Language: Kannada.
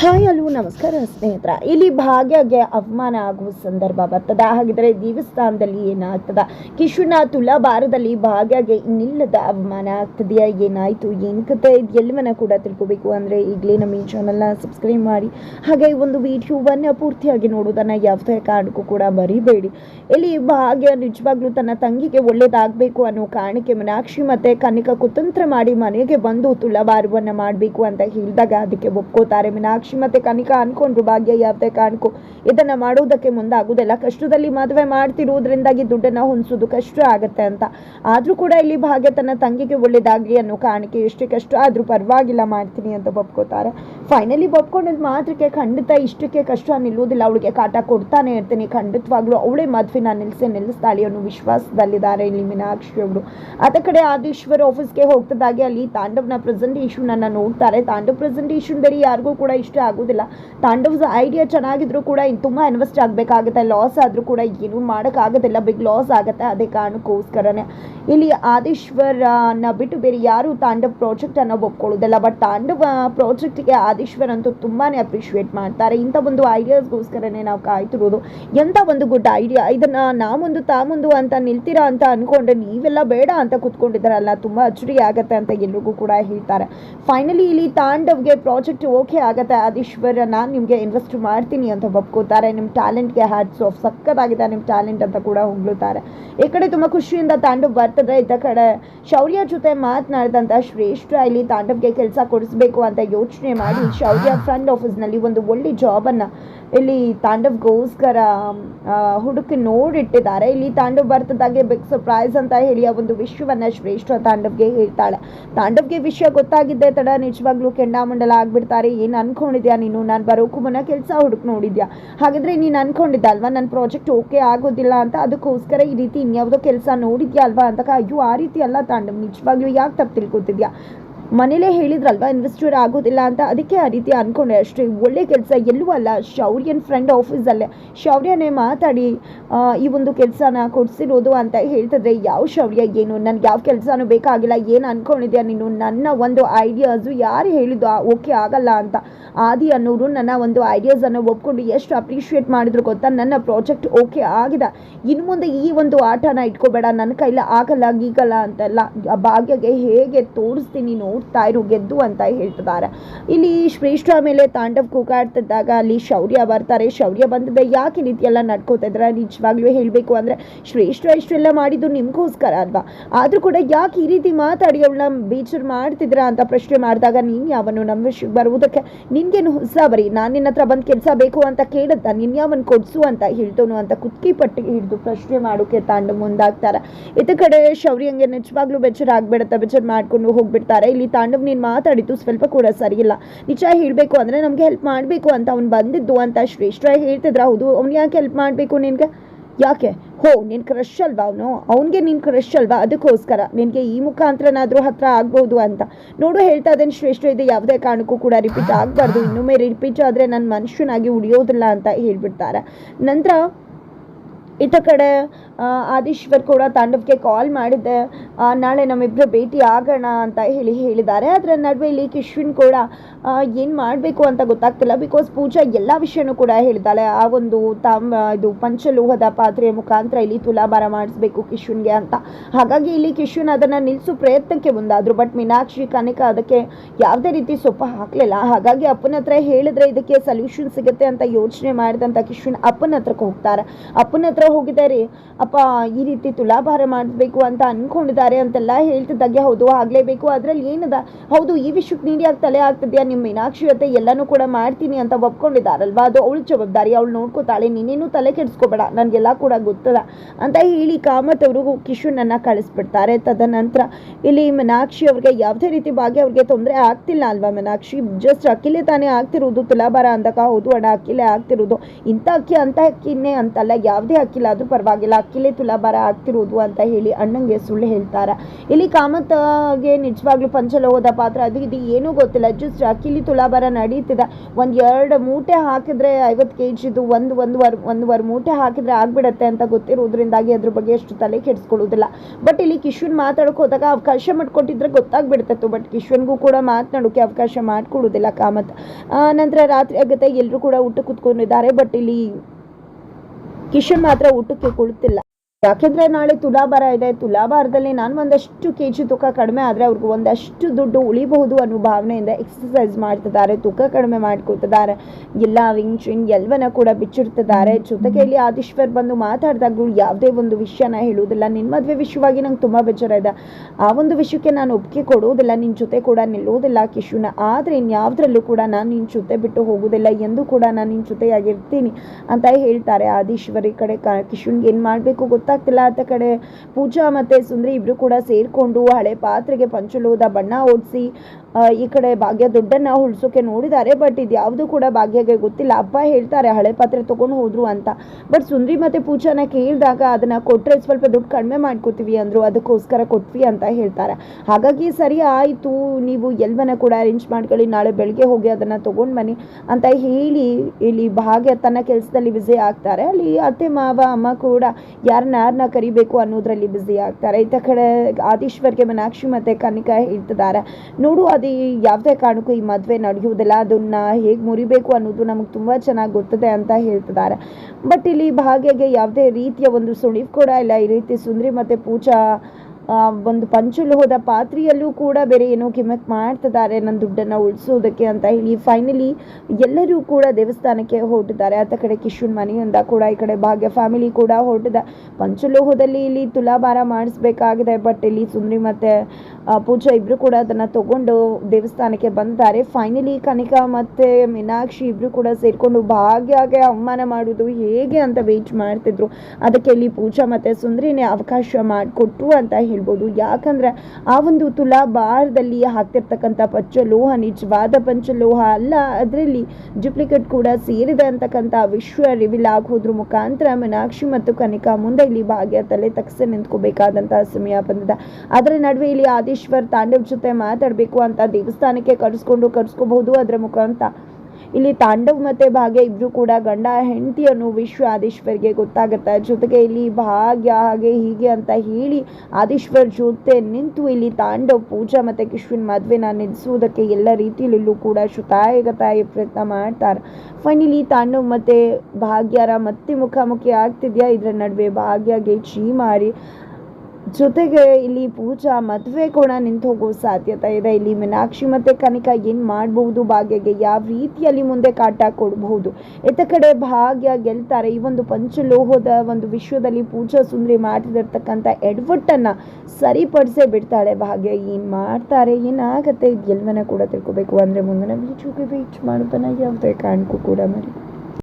ಹಾಯ್, ಹಲೋ, ನಮಸ್ಕಾರ, ಸ್ನೇಹಿತರ. ಇಲ್ಲಿ ಭಾಗ್ಯಗೆ ಅವಮಾನ ಆಗುವ ಸಂದರ್ಭ ಬರ್ತದ. ಹಾಗಿದ್ರೆ ದೇವಸ್ಥಾನದಲ್ಲಿ ಏನಾಗ್ತದ? ಕಿಶುನ ತುಲಾಭಾರದಲ್ಲಿ ಭಾಗ್ಯಗೆ ಇನ್ನಿಲ್ಲದ ಅವಮಾನ ಆಗ್ತದೆಯಾ? ಏನಾಯಿತು? ಏನ್ ಕತೆ? ಎಲ್ಲವನ್ನ ಕೂಡ ತಿಳ್ಕೋಬೇಕು. ಅಂದ್ರೆ ಈಗಲೇ ನಮ್ಮ ಈ ಚಾನಲ್ನ ಸಬ್ಸ್ಕ್ರೈಬ್ ಮಾಡಿ. ಹಾಗೆ ಈ ಒಂದು ವಿಡಿಯೋವನ್ನು ಪೂರ್ತಿಯಾಗಿ ನೋಡೋದನ್ನು ಯಾವುದೇ ಕಾರಣಕ್ಕೂ ಕೂಡ ಬರೀಬೇಡಿ ಇಲ್ಲಿ ಭಾಗ್ಯ ನಿಜವಾಗ್ಲೂ ತನ್ನ ತಂಗಿಗೆ ಒಳ್ಳೇದಾಗಬೇಕು ಅನ್ನೋ ಕಾರಣಕ್ಕೆ ಮೀನಾಕ್ಷಿ ಮತ್ತೆ ಕನಿಕ ಕುತಂತ್ರ ಮಾಡಿ ಮನೆಗೆ ಬಂದು ತುಲಾಭಾರವನ್ನ ಮಾಡಬೇಕು ಅಂತ ಹೇಳಿದಾಗ ಅದಕ್ಕೆ ಒಪ್ಕೋತಾರೆ ಮೀನಾಕ್ಷಿ. ಮತ್ತೆ ಕನಿಕಾ ಅನ್ಕೊಂಡ್ರು ಭಾಗ್ಯ ಯಾವುದೇ ಕಾರಣಕ್ಕೂ ಇದನ್ನ ಮಾಡುವುದಕ್ಕೆ ಮುಂದಾಗುವುದಿಲ್ಲ. ಕಷ್ಟದಲ್ಲಿ ಮದುವೆ ಮಾಡ್ತಿರುವುದರಿಂದಾಗಿ ದುಡ್ಡನ್ನ ಹೊಂದಿಸೋದು ಕಷ್ಟ ಆಗತ್ತೆ ಅಂತ. ಆದ್ರೂ ಕೂಡ ಇಲ್ಲಿ ಭಾಗ್ಯ ತನ್ನ ತಂಗಿಗೆ ಒಳ್ಳೇದಾಗ್ಲಿ ಅನ್ನೋ ಕಾರಣಕ್ಕೆ ಎಷ್ಟು ಕಷ್ಟ ಆದ್ರೂ ಪರವಾಗಿಲ್ಲ ಮಾಡ್ತೀನಿ ಅಂತ ಒಪ್ಕೋತಾರೆ ಫೈನಲಿ ಒಪ್ಕೊಂಡಿದ್ ಮಾತ್ರಕ್ಕೆ ಖಂಡಿತ ಇಷ್ಟಕ್ಕೆ ಕಷ್ಟ ನಿಲ್ಲುವುದಿಲ್ಲ. ಅವಳಿಗೆ ಕಾಟ ಕೊಡ್ತಾನೆ ಇರ್ತೀನಿ. ಖಂಡಿತವಾಗ್ಲೂ ಅವಳೇ ನಾನು ನಿಲ್ಸೆ ನಿಲ್ಲಿಸ್ತಾಳೆ ಅನ್ನೋ ವಿಶ್ವಾಸದಲ್ಲಿದ್ದಾರೆ ಇಲ್ಲಿ ಮೀನಾಕ್ಷಿ ಅವರು. ಅದ ಕಡೆ ಆದೀಶ್ವರ್ ಆಫೀಸ್ಗೆ ಹೋಗ್ತದಾಗೆ ಅಲ್ಲಿ ತಾಂಡವ್ನ ಪ್ರೆಸೆಂಟೇಷನ್ ಅನ್ನ ನೋಡ್ತಾರೆ. ತಾಂಡವ್ ಪ್ರೆಸೆಂಟೇಶನ್ ಬೇರೆ ಯಾರಿಗೂ ಕೂಡ ಇಷ್ಟ ಆಗೋದಿಲ್ಲ. ತಾಂಡವ್ಸ್ ಐಡಿಯಾ ಚೆನ್ನಾಗಿದ್ರು ಕೂಡ ಇನ್ನು ತುಂಬಾ ಇನ್ವೆಸ್ಟ್ ಆಗಬೇಕಾಗುತ್ತೆ. ಲಾಸ್ ಆದ್ರೂ ಕೂಡ ಏನು ಮಾಡೋಕ್ಕಾಗೋದಿಲ್ಲ. ಬಿಗ್ ಲಾಸ್ ಆಗುತ್ತೆ ಅದೇ ಕಾರಣಕ್ಕೋಸ್ಕರನೇ. ಇಲ್ಲಿ ಆದೀಶ್ವರ್ ಆ, ಬಿಟ್ಟು ಬೇರೆ ಯಾರು ತಾಂಡವ್ ಪ್ರಾಜೆಕ್ಟ್ ಅನ್ನ ಒಪ್ಕೊಳ್ಳೋದಿಲ್ಲ. ಬಟ್ ತಾಂಡವ್ ಪ್ರಾಜೆಕ್ಟ್ಗೆ ಆದೀಶ್ವರ್ ಅಂತೂ ತುಂಬಾನೇ ಅಪ್ರಿಷಿಯೇಟ್ ಮಾಡ್ತಾರೆ. ಇಂಥ ಒಂದು ಐಡಿಯಾಸ್ಗೋಸ್ಕರನೇ ನಾವು ಕಾಯ್ತಿರೋದು. ಎಂಥ ಒಂದು ಗುಡ್ ಐಡಿಯಾ ಇದನ್ನ ನಾಮೊಂದು ತಾಮೊಂದು ಅಂತ ನಿಲ್ತೀರಾ ಅಂತ ಅನ್ಕೊಂಡ್ರೆ ನೀವೆಲ್ಲ ಬೇಡ ಅಂತ ಕೂತ್ಕೊಂಡಿದ್ದಾರಲ್ಲ. ತುಂಬಾ ಅಚ್ಚರಿ ಆಗುತ್ತೆ ಅಂತ ಎಲ್ರಿಗೂ ಕೂಡ ಹೇಳ್ತಾರೆ. ಫೈನಲಿ ಇಲ್ಲಿ ತಾಂಡವ್ಗೆ ಪ್ರಾಜೆಕ್ಟ್ ಓಕೆ ಆಗತ್ತೆ. ಆದೀಶ್ವರ್ ನಾನು ನಿಮಗೆ ಇನ್ವೆಸ್ಟ್ ಮಾಡ್ತೀನಿ ಅಂತ ಒಪ್ಕೋತಾರೆ. ನಿಮ್ಮ ಟ್ಯಾಲೆಂಟ್ಗೆ ಹ್ಯಾಟ್ಸ್ ಆಫ್ ಸಕ್ಕತ್ತಾಗಿದೆ ನಿಮ್ಮ ಟ್ಯಾಲೆಂಟ್ ಅಂತ ಕೂಡ ಹೊಗಳುತ್ತಾರೆ ಈ ಕಡೆ ತುಂಬ ಖುಷಿಯಿಂದ ತಾಂಡವ್ ಬರ್ತದೆ ಇದ್ದ ಕಡೆ ಶೌರ್ಯ ಜೊತೆ ಮಾತನಾಡಿದಂಥ ಶ್ರೇಷ್ಠ ಇಲ್ಲಿ ತಾಂಡವ್ಗೆ ಕೆಲಸ ಕೊಡಿಸ್ಬೇಕು ಅಂತ ಯೋಚನೆ ಮಾಡಿ ಶೌರ್ಯ ಫ್ರಂಟ್ ಆಫೀಸ್ನಲ್ಲಿ ಒಂದು ಒಳ್ಳೆ ಜಾಬನ್ನು ಇಲ್ಲಿ ತಾಂಡವ್ಗೋಸ್ಕರ ಹುಡುಕಿ ನೋಡಿಟ್ಟಿದ್ದಾರೆ. ಇಲ್ಲಿ ತಾಂಡವ್ ಬರ್ತದಾಗೆ ಬಿಗ್ ಸರ್ಪ್ರೈಸ್ ಅಂತ ಹೇಳಿ ಆ ಒಂದು ವಿಷಯವನ್ನ ಶ್ರೇಷ್ಠ ತಾಂಡವ್ಗೆ ಹೇಳ್ತಾಳೆ. ತಾಂಡವ್ಗೆ ವಿಷಯ ಗೊತ್ತಾಗಿದ್ದೆ ತಡ, ನಿಜವಾಗ್ಲೂ ಕೆಂಡಾಮಂಡಲ ಆಗ್ಬಿಡ್ತಾರೆ. ಏನು ಅನ್ಕೊಂಡಿದ್ಯಾ ನೀನು? ನಾನು ಬರೋಕ್ಕೂ ಮುನ್ನ ಕೆಲಸ ಹುಡುಕ್ ನೋಡಿದ್ಯಾ? ಹಾಗಾದ್ರೆ ನೀನು ಅನ್ಕೊಂಡಿದ್ದೆ ಅಲ್ವಾ? ನನ್ನ ಪ್ರಾಜೆಕ್ಟ್ ಓಕೆ ಆಗೋದಿಲ್ಲ ಅಂತ? ಅದಕ್ಕೋಸ್ಕರ ಈ ರೀತಿ ಇನ್ಯಾವುದೋ ಕೆಲಸ ನೋಡಿದ್ಯಾ ಅಲ್ವಾ ಅಂತ? ಅಯ್ಯೋ, ಆ ರೀತಿ ಅಲ್ಲ ತಾಂಡವ್. ನಿಜವಾಗ್ಲೂ ಯಾಕೆ ತಪ್ಪು ತಿಳ್ಕೊತಿದ್ಯಾ ಮನೇಲೇ ಹೇಳಿದ್ರಲ್ವಾ ಇನ್ವೆಸ್ಟರ್ ಆಗೋದಿಲ್ಲ ಅಂತ? ಅದಕ್ಕೆ ಆ ರೀತಿ ಅನ್ಕೊಂಡೆ. ಅಷ್ಟೇ ಒಳ್ಳೆ ಕೆಲಸ, ಎಲ್ಲೂ ಅಲ್ಲ, ಶೌರ್ಯನ್ ಫ್ರೆಂಡ್ ಆಫೀಸಲ್ಲೇ ಶೌರ್ಯನೇ ಮಾತಾಡಿ ಈ ಒಂದು ಕೆಲಸನ ಕೊಡಿಸಿರೋದು ಅಂತ ಹೇಳ್ತಿದ್ರೆ ಯಾವ ಶೌರ್ಯ, ಏನು? ನನ್ಗೆ ಯಾವ ಕೆಲಸನೂ ಬೇಕಾಗಿಲ್ಲ, ಏನು ಅಂದ್ಕೊಂಡಿದ್ಯಾ ನೀನು? ನನ್ನ ಒಂದು ಐಡಿಯಾಸು ಯಾರು ಹೇಳಿದ್ದು ಓಕೆ ಆಗಲ್ಲ ಅಂತ? ಆದಿ ಅನ್ನೋರು ನನ್ನ ಒಂದು ಐಡಿಯಾಸನ್ನು ಒಪ್ಕೊಂಡು ಎಷ್ಟು ಅಪ್ರಿಷಿಯೇಟ್ ಮಾಡಿದ್ರು ಗೊತ್ತಾ? ನನ್ನ ಪ್ರಾಜೆಕ್ಟ್ ಓಕೆ ಆಗಿದೆ. ಇನ್ನು ಮುಂದೆ ಈ ಒಂದು ಆಟನ ಇಟ್ಕೋಬೇಡ. ನನ್ನ ಕೈಲ ಆಗಲ್ಲ, ಗೀಗಲ್ಲ ಅಂತೆಲ್ಲ. ಭಾಗ್ಯಗೆ ಹೇಗೆ ತೋರಿಸ್ತೀನಿ ಇರು ಗೆದ್ದು ಅಂತ ಹೇಳ್ತಿದ್ದಾರೆ. ಇಲ್ಲಿ ಶ್ರೇಷ್ಠ ಮೇಲೆ ತಾಂಡವ್ ಕೂಗಾಡ್ತಿದ್ದಾಗ ಅಲ್ಲಿ ಶೌರ್ಯ ಬರ್ತಾರೆ. ಶೌರ್ಯ ಬಂದಿದೆ. ಯಾಕೆ ರೀತಿಯೆಲ್ಲ ನಡ್ಕೋತಾ ನಿಜವಾಗ್ಲೂ ಹೇಳಬೇಕು ಅಂದ್ರೆ ಶ್ರೇಷ್ಠ ಇಷ್ಟೆಲ್ಲ ಮಾಡಿದ್ದು ನಿಮಗೋಸ್ಕರ ಅಲ್ವಾ? ಆದ್ರೂ ಕೂಡ ಯಾಕೆ ಈ ರೀತಿ ಮಾತಾಡಿ ಅವಳನ್ನ ಬೇಜಾರು ಮಾಡ್ತಿದ್ರ ಅಂತ ಪ್ರಶ್ನೆ ಮಾಡಿದಾಗ ನೀನು ಯಾವನು? ನಮ್ಮ ವಿಷಯಕ್ಕೆ ಬರುವುದಕ್ಕೆ ನಿನ್ಗೇನು ಹೊಸ ಬರಿ? ನಾನು ನಿನ್ನ ಹತ್ರ ಬಂದು ಕೆಲಸ ಬೇಕು ಅಂತ ಕೇಳುತ್ತ ನಿನ್ ಯಾವನ್ ಕೊಡ್ಸು ಅಂತ ಹೇಳ್ತೋನು ಅಂತ ಕುತ್ಕಿ ಪಟ್ಟಿ ಹಿಡಿದು ಪ್ರಶ್ನೆ ಮಾಡೋಕೆ ತಾಂಡ ಮುಂದಾಗ್ತಾರೆ. ಇದ ಕಡೆ ಶೌರ್ಯಂಗೆ ನಿಜವಾಗ್ಲೂ ಬೆಚ್ಚರ್ ಆಗ್ಬಿಡುತ್ತೆ. ಬೆಚ್ಚರ್ ಮಾಡ್ಕೊಂಡು ಹೋಗ್ಬಿಡ್ತಾರೆ. ಇಲ್ಲಿ ತಾಂಡವ್ ನೀನ್ ಮಾತಾಡಿದ್ದು ಸ್ವಲ್ಪ ಕೂಡ ಸರಿಯಿಲ್ಲ. ನಿಜ ಹೇಳ್ಬೇಕು ಅಂದ್ರೆ ನಮಗೆ ಹೆಲ್ಪ್ ಮಾಡಬೇಕು ಅಂತ ಅವ್ನು ಬಂದಿದ್ದು ಅಂತ ಶ್ರೇಷ್ಠ ಹೇಳ್ತಿದ್ರ. ಹೌದು, ಅವ್ನು ಯಾಕೆ ಹೆಲ್ಪ್ ಮಾಡಬೇಕು ನಿನಗೆ? ಯಾಕೆ? ಹೋ, ನಿನ್ ಕ್ರಶ್ ಅಲ್ವಾ ಅವನು? ಅವನಿಗೆ ನಿನ್ ಕ್ರಶ್ ಅಲ್ವಾ? ಅದಕ್ಕೋಸ್ಕರ ನಿನಗೆ ಈ ಮುಖಾಂತರನಾದರೂ ಹತ್ರ ಆಗ್ಬೋದು ಅಂತ. ನೋಡು, ಹೇಳ್ತಾ ಇದ್ದೇನೆ ಶ್ರೇಷ್ಠ, ಇದೆ ಯಾವುದೇ ಕಾರಣಕ್ಕೂ ಕೂಡ ರಿಪೀಟ್ ಆಗಬಾರ್ದು. ಇನ್ನೊಮ್ಮೆ ರಿಪೀಟ್ ಆದರೆ ನನ್ನ ಮನುಷ್ಯನಾಗಿ ಉಳಿಯೋದಿಲ್ಲ ಅಂತ ಹೇಳ್ಬಿಡ್ತಾರೆ. ನಂತರ ಇತ್ತ ಕಡೆ ಆದೀಶ್ವರ್ ಕೂಡ ತಾಂಡವಕ್ಕೆ ಕಾಲ್ ಮಾಡಿದ್ದೆ. ನಾಳೆ ನಮ್ಮಿಬ್ಬರು ಭೇಟಿ ಆಗೋಣ ಅಂತ ಹೇಳಿ ಹೇಳಿದ್ದಾರೆ. ಅದರ ನಡುವೆ ಇಲ್ಲಿ ಕಿಶ್ವಿನ್ ಕೂಡ ಏನು ಮಾಡಬೇಕು ಅಂತ ಗೊತ್ತಾಗ್ತಿಲ್ಲ. ಬಿಕಾಸ್ ಪೂಜಾ ಎಲ್ಲ ವಿಷಯನೂ ಕೂಡ ಹೇಳಿದ್ದಾಳೆ. ಆ ಒಂದು ತಾಮ್ ಇದು ಪಂಚಲೋಹದ ಪಾತ್ರೆಯ ಮುಖಾಂತರ ಇಲ್ಲಿ ತುಲಾಭಾರ ಮಾಡಿಸ್ಬೇಕು ಕಿಶ್ವಿನ್ಗೆ ಅಂತ. ಹಾಗಾಗಿ ಇಲ್ಲಿ ಕಿಶ್ವಿನ್ ಅದನ್ನು ನಿಲ್ಲಿಸೋ ಪ್ರಯತ್ನಕ್ಕೆ ಮುಂದಾದರು. ಬಟ್ ಮೀನಾಕ್ಷಿ, ಕನಿಕ ಅದಕ್ಕೆ ಯಾವುದೇ ರೀತಿ ಸೊಪ್ಪು ಹಾಕಲಿಲ್ಲ. ಹಾಗಾಗಿ ಅಪ್ಪನ ಹತ್ರ ಹೇಳಿದ್ರೆ ಇದಕ್ಕೆ ಸೊಲ್ಯೂಷನ್ ಸಿಗುತ್ತೆ ಅಂತ ಯೋಚನೆ ಮಾಡಿದಂಥ ಕಿಶ್ವಿನ್ ಅಪ್ಪನ ಹತ್ರಕ್ಕೆ ಹೋಗ್ತಾರೆ. ಅಪ್ಪನ ಹತ್ರ ಹೋಗಿದ್ದಾರೆ. ಅಪ್ಪ, ಈ ರೀತಿ ತುಲಾಭಾರ ಮಾಡಬೇಕು ಅಂತ ಅನ್ಕೊಂಡಿದ್ದಾರೆ ಅಂತೆಲ್ಲ ಹೇಳ್ತಿದ್ದಾಗೆ ಹೌದು, ಆಗ್ಲೇಬೇಕು. ಅದ್ರಲ್ಲಿ ಏನದ? ಹೌದು, ಈ ವಿಷಯಕ್ಕೆ ನೀಡಿ ತಲೆ ಆಗ್ತದ್ಯಾ? ನಿಮ್ಮ ಮೀನಾಕ್ಷಿ ಜೊತೆ ಎಲ್ಲನೂ ಕೂಡ ಮಾಡ್ತೀನಿ ಅಂತ ಒಪ್ಕೊಂಡಿದ್ದಾರಲ್ವಾ? ಅದು ಅವಳು ಜವಾಬ್ದಾರಿ, ಅವಳು ನೋಡ್ಕೋತಾಳೆ, ನೀನೇನು ತಲೆ ಕೆಡಿಸ್ಕೋಬೇಡ, ನನಗೆಲ್ಲ ಕೂಡ ಗೊತ್ತದ ಅಂತ ಹೇಳಿ ಕಾಮತ್ ಅವರು ಕಿಶುನನ್ನ ಕಳಿಸ್ಬಿಡ್ತಾರೆ. ತದನಂತರ ಇಲ್ಲಿ ಮೀನಾಕ್ಷಿ ಅವ್ರಿಗೆ ಯಾವುದೇ ರೀತಿ ಭಾಗ್ಯ ಅವ್ರಿಗೆ ತೊಂದರೆ ಆಗ್ತಿಲ್ಲ ಅಲ್ವಾ ಮೀನಾಕ್ಷಿ? ಜಸ್ಟ್ ಅಕ್ಕಿಲೆ ತಾನೇ ಆಗ್ತಿರೋದು, ತುಲಾಭಾರ ಅಂದಕ ಹೌದು ಅಣ್ಣ, ಅಕ್ಕಿಲೆ ಆಗ್ತಿರೋದು. ಇಂಥ ಅಕ್ಕಿ ಅಂತ ಅಕ್ಕಿನೇ ಅಂತಲ್ಲ, ಯಾವುದೇ ಅಕ್ಕಿ ಹಾಕಿಲ್ಲ ಅದು ಪರವಾಗಿಲ್ಲ. ಅಕ್ಕಿಲೇ ತುಲಾಭಾರ ಆಗ್ತಿರೋದು ಅಂತ ಹೇಳಿ ಅಣ್ಣಂಗೆ ಸುಳ್ಳು ಹೇಳ್ತಾರೆ. ಇಲ್ಲಿ ಕಾಮತ್ಗೆ ನಿಜವಾಗ್ಲೂ ಪಂಚಲೋಹದ ಪಾತ್ರ ಅದು ಇದು ಏನೂ ಗೊತ್ತಿಲ್ಲ. ಜಸ್ಟ್ ಅಕ್ಕಿಲಿ ತುಲಾಭಾರ ನಡೀತಿದೆ. ಒಂದು ಎರಡು ಮೂಟೆ ಹಾಕಿದ್ರೆ ಐವತ್ತು ಕೆ ಜಿದು ಒಂದು ಒಂದುವರೆ ಒಂದುವರೆ ಮೂಟೆ ಹಾಕಿದ್ರೆ ಆಗ್ಬಿಡತ್ತೆ ಅಂತ ಗೊತ್ತಿರೋದ್ರಿಂದಾಗಿ ಅದ್ರ ಬಗ್ಗೆ ಅಷ್ಟು ತಲೆ ಕೆಡಿಸ್ಕೊಳ್ಳೋದಿಲ್ಲ. ಬಟ್ ಇಲ್ಲಿ ಕಿಶನ್ ಮಾತಾಡೋಕೆ ಹೋದಾಗ ಅವಕಾಶ ಮಾಡಿಕೊಟ್ಟಿದ್ರೆ ಗೊತ್ತಾಗ್ಬಿಡ್ತಿತ್ತು ಬಟ್ ಕಿಶನ್ಗೂ ಕೂಡ ಮಾತನಾಡೋಕೆ ಅವಕಾಶ ಮಾಡಿಕೊಡೋದಿಲ್ಲ ಕಾಮತ್. ಆ, ನಂತರ ರಾತ್ರಿ ಆಗುತ್ತೆ. ಎಲ್ಲರೂ ಕೂಡ ಊಟ ಕೂತ್ಕೊಂಡಿದ್ದಾರೆ ಬಟ್ ಇಲ್ಲಿ ಕಿಶನ್ ಮಾತ್ರ ಊಟಕ್ಕೆ ಕುಳಿತಿಲ್ಲ. ಯಾಕೆಂದ್ರೆ ನಾಳೆ ತುಲಾಭಾರ ಇದೆ. ತುಲಾಭಾರದಲ್ಲಿ ನಾನು ಒಂದಷ್ಟು ಕೆ ಜಿ ತೂಕ ಕಡಿಮೆ ಆದರೆ ಅವ್ರಿಗೆ ಒಂದಷ್ಟು ದುಡ್ಡು ಉಳಿಬಹುದು ಅನ್ನೋ ಭಾವನೆಯಿಂದ ಎಕ್ಸಸೈಸ್ ಮಾಡ್ತಿದ್ದಾರೆ. ತೂಕ ಕಡಿಮೆ ಮಾಡ್ಕೊತಿದ್ದಾರೆ ಎಲ್ಲ ವಿಂಗ್ ಚಿಂಗ್ ಎಲ್ಲವನ್ನ ಕೂಡ ಬಿಚ್ಚಿಡ್ತಿದ್ದಾರೆ. ಜೊತೆಗೆ ಇಲ್ಲಿ ಆದಿಶ್ವರ್ ಬಂದು ಮಾತಾಡಿದಾಗಲೂ ಯಾವುದೇ ಒಂದು ವಿಷಯನ ಹೇಳುವುದಿಲ್ಲ. ನಿನ್ನ ಮದುವೆ ವಿಷಯವಾಗಿ ನಂಗೆ ತುಂಬ ಬೇಜಾರ ಇದೆ. ಆ ಒಂದು ವಿಷಯಕ್ಕೆ ನಾನು ಒಪ್ಪಿಗೆ ಕೊಡುವುದಿಲ್ಲ. ನಿನ್ನ ಜೊತೆ ಕೂಡ ನಿಲ್ಲುವುದಿಲ್ಲ ಕಿಶುನ ಆದರೆ ಇನ್ಯಾವುದ್ರಲ್ಲೂ ಕೂಡ ನಾನು ನಿನ್ನ ಜೊತೆ ಬಿಟ್ಟು ಹೋಗುವುದಿಲ್ಲ. ಎಂದು ಕೂಡ ನಾನು ನಿನ್ನ ಜೊತೆಯಾಗಿರ್ತೀನಿ ಅಂತ ಹೇಳ್ತಾರೆ ಆದೀಶ್ವರಿ ಕಡೆ. ಕ ಕಿಶುನ್ಗೆ ಏನು ಮಾಡಬೇಕು ಗೊತ್ತಾಗ್ತಿಲ್ಲ ಆತ ಕಡೆ ಪೂಜಾ ಮತ್ತು ಸುಂದರಿ ಇಬ್ಬರು ಕೂಡ ಸೇರಿಕೊಂಡು ಹಳೆ ಪಾತ್ರೆಗೆ ಪಂಚಲೋದ ಬಣ್ಣ ಓಡಿಸಿ ಈ ಕಡೆ ಭಾಗ್ಯ ದುಡ್ಡನ್ನು ಉಳಿಸೋಕೆ ನೋಡಿದ್ದಾರೆ. ಬಟ್ ಇದು ಯಾವುದು ಕೂಡ ಭಾಗ್ಯಗೆ ಗೊತ್ತಿಲ್ಲ. ಅಪ್ಪ ಹೇಳ್ತಾರೆ, ಹಳೆ ಪಾತ್ರೆ ತೊಗೊಂಡು ಹೋದ್ರು ಅಂತ. ಬಟ್ ಸುಂದರಿ ಮತ್ತು ಪೂಜಾನ ಕೇಳಿದಾಗ ಅದನ್ನು ಕೊಟ್ಟರೆ ಸ್ವಲ್ಪ ದುಡ್ಡು ಕಡಿಮೆ ಮಾಡ್ಕೋತೀವಿ ಅಂದರು, ಅದಕ್ಕೋಸ್ಕರ ಕೊಟ್ವಿ ಅಂತ ಹೇಳ್ತಾರೆ. ಹಾಗಾಗಿ ಸರಿ ಆಯಿತು, ನೀವು ಎಲ್ವನ್ನ ಕೂಡ ಅರೇಂಜ್ ಮಾಡ್ಕೊಳ್ಳಿ, ನಾಳೆ ಬೆಳಗ್ಗೆ ಹೋಗಿ ಅದನ್ನು ತೊಗೊಂಡು ಬನ್ನಿ ಅಂತ ಹೇಳಿ, ಇಲ್ಲಿ ಭಾಗ್ಯ ತನ್ನ ಕೆಲಸದಲ್ಲಿ ಬ್ಯುಸಿ ಆಗ್ತಾರೆ. ಅಲ್ಲಿ ಅತ್ತೆ, ಮಾವ, ಅಮ್ಮ ಕೂಡ ಯಾರನ್ನ ಯಾರನ್ನ ಕರಿಬೇಕು ಅನ್ನೋದ್ರಲ್ಲಿ ಬ್ಯುಸಿ ಆಗ್ತಾರೆ. ಇತ ಕಡೆ ಆದೀಶ್ವರ್ಗೆ ಮೀನಾಕ್ಷಿ ಮತ್ತು ಕನಿಕ ಹೇಳ್ತಿದ್ದಾರೆ. ನೋಡು ಅದು ಯಾವುದೇ ಕಾರಣಕ್ಕೂ ಈ ಮದುವೆ ನಡೆಯುವುದಿಲ್ಲ. ಅದನ್ನ ಹೇಗೆ ಮುರಿಬೇಕು ಅನ್ನೋದು ನಮಗೆ ತುಂಬ ಚೆನ್ನಾಗಿ ಗೊತ್ತದೆ ಅಂತ ಹೇಳ್ತಿದ್ದಾರೆ. ಬಟ್ ಇಲ್ಲಿ ಭಾಗ್ಯಗೆ ಯಾವುದೇ ರೀತಿಯ ಒಂದು ಸುಳಿವು ಕೂಡ ಇಲ್ಲ. ಈ ರೀತಿ ಸುಂದ್ರಿ ಮತ್ತು ಪೂಜಾ ಒಂದು ಪಂಚಲೋಹದ ಪಾತ್ರೆಯಲ್ಲೂ ಕೂಡ ಬೇರೆ ಏನೋ ಕಿಮ್ಮತ್ ಮಾಡ್ತಿದ್ದಾರೆ ನನ್ನ ದುಡ್ಡನ್ನು ಉಳಿಸೋದಕ್ಕೆ ಅಂತ ಹೇಳಿ ಫೈನಲಿ ಎಲ್ಲರೂ ಕೂಡ ದೇವಸ್ಥಾನಕ್ಕೆ ಹೊರಟಿದ್ದಾರೆ. ಆತ ಕಡೆ ಕಿಶುನ್ ಮನೆಯಿಂದ ಕೂಡ, ಈ ಕಡೆ ಭಾಗ್ಯ ಫ್ಯಾಮಿಲಿ ಕೂಡ ಹೊರಟಿದೆ. ಪಂಚಲೋಹದಲ್ಲಿ ಇಲ್ಲಿ ತುಲಾಭಾರ ಮಾಡಿಸ್ಬೇಕಾಗಿದೆ ಬಟ್ ಇಲ್ಲಿ ಸುಂದ್ರಿ ಮತ್ತು ಪೂಜಾ ಇಬ್ಬರು ಕೂಡ ಅದನ್ನು ತಗೊಂಡು ದೇವಸ್ಥಾನಕ್ಕೆ ಬಂದಿದ್ದಾರೆ. ಫೈನಲಿ ಕನಿಕಾ ಮತ್ತು ಮೀನಾಕ್ಷಿ ಇಬ್ಬರು ಕೂಡ ಸೇರಿಕೊಂಡು ಭಾಗ್ಯಗೆ ಅವಮಾನ ಮಾಡೋದು ಹೇಗೆ ಅಂತ ವೇಟ್ ಮಾಡ್ತಿದ್ರು. ಅದಕ್ಕೆ ಇಲ್ಲಿ ಪೂಜಾ ಮತ್ತು ಸುಂದ್ರಿನೇ ಅವಕಾಶ ಮಾಡಿಕೊಟ್ರು ಅಂತ ಹೇಳ್ಬೋದು. ಯಾಕಂದ್ರೆ ಆ ಒಂದು ತುಲಾಭಾರದಲ್ಲಿ ಹಾಕ್ತಿರ್ತಕ್ಕಂಥ ಪಂಚಲೋಹ, ನಿಜವಾದ ಪಂಚಲೋಹ ಅಲ್ಲ, ಅದರಲ್ಲಿ ಡುಪ್ಲಿಕೇಟ್ ಕೂಡ ಸೇರಿದೆ ಅಂತಕ್ಕಂಥ ವಿಶ್ವ ರಿವಿಲ್ ಆಗೋದ್ರ ಮುಖಾಂತರ ಮೀನಾಕ್ಷಿ ಮತ್ತು ಕನಿಕಾ ಮುಂದೆ ಇಲ್ಲಿ ಭಾಗ್ಯ ತಲೆ ತಗ್ಸಿ ನಿಂತ್ಕೋಬೇಕಾದಂತಹ ಸಮಯ ಬಂದಿದೆ. ಅದರ ನಡುವೆ ಇಲ್ಲಿ ಆದೀಶ್ವರ್ ತಾಂಡವ್ ಜೊತೆ ಮಾತಾಡಬೇಕು ಅಂತ ದೇವಸ್ಥಾನಕ್ಕೆ ಕರೆಸ್ಕೊಂಡು ಕರೆಸ್ಕೋಬಹುದು ಅದರ ಮುಖಾಂತರ. ಇಲ್ಲಿ ತಾಂಡವ್ ಮತ್ತೆ ಭಾಗ್ಯ ಇಬ್ರು ಕೂಡ ಗಂಡ ಹೆಂಡತಿ ಅನ್ನೋ ವಿಶ್ವ ಆದೀಶ್ವರ್ಗೆ ಗೊತ್ತಾಗುತ್ತೆ. ಜೊತೆಗೆ ಇಲ್ಲಿ ಭಾಗ್ಯ ಹಾಗೆ ಹೀಗೆ ಅಂತ ಹೇಳಿ ಆದೀಶ್ವರ್ ಜೊತೆ ನಿಂತು ಇಲ್ಲಿ ತಾಂಡವ್ ಪೂಜಾ ಮತ್ತೆ ಕಿಶ್ವಿನ್ ಮದ್ವೆನ ನಿಲ್ಲಿಸುವುದಕ್ಕೆ ಎಲ್ಲ ರೀತಿಯಲ್ಲೂ ಕೂಡ ಶುತಾಯಗತಾಯ ಪ್ರಯತ್ನ ಮಾಡ್ತಾರೆ. ಫೈನಲಿ ತಾಂಡವ್ ಮತ್ತೆ ಭಾಗ್ಯರ ಮತ್ತೆ ಮುಖಾಮುಖಿ ಆಗ್ತಿದ್ಯಾ? ಇದ್ರ ನಡುವೆ ಭಾಗ್ಯಗೆ ಚೀ ಮಾರಿ ಜೊತೆಗೆ ಇಲ್ಲಿ ಪೂಜಾ ಮದುವೆ ಕೂಡ ನಿಂತು ಹೋಗೋ ಸಾಧ್ಯತೆ ಇದೆ. ಇಲ್ಲಿ ಮೀನಾಕ್ಷಿ ಮತ್ತೆ ಕನಿಕಾ ಏನು ಮಾಡಬಹುದು? ಭಾಗ್ಯಗೆ ಯಾವ ರೀತಿಯಲ್ಲಿ ಮುಂದೆ ಕಾಟ ಕೊಡಬಹುದು? ಇತ್ತ ಕಡೆ ಭಾಗ್ಯ ಗೆಲ್ತಾರೆ. ಈ ಒಂದು ಪಂಚಲೋಹದ ಒಂದು ವಿಶ್ವದಲ್ಲಿ ಪೂಜಾ ಸುಂದರಿ ಮಾಡ್ತಿರ್ತಕ್ಕಂಥ ಎಡವಟ್ಟನ್ನು ಸರಿಪಡಿಸೇ ಬಿಡ್ತಾಳೆ ಭಾಗ್ಯ. ಏನು ಮಾಡ್ತಾರೆ? ಏನಾಗತ್ತೆ? ಎಲ್ಲವನ್ನ ಕೂಡ ತಿಳ್ಕೊಬೇಕು. ಅಂದರೆ ಮುಂದಿನ ಬೀಚ್ ಹೋಗಿ ಬೀಚ್ ಮಾಡೋದನ್ನು ಯಾವುದೇ ಕಾರಣಕ್ಕೂ ಕೂಡ ಮರಿ.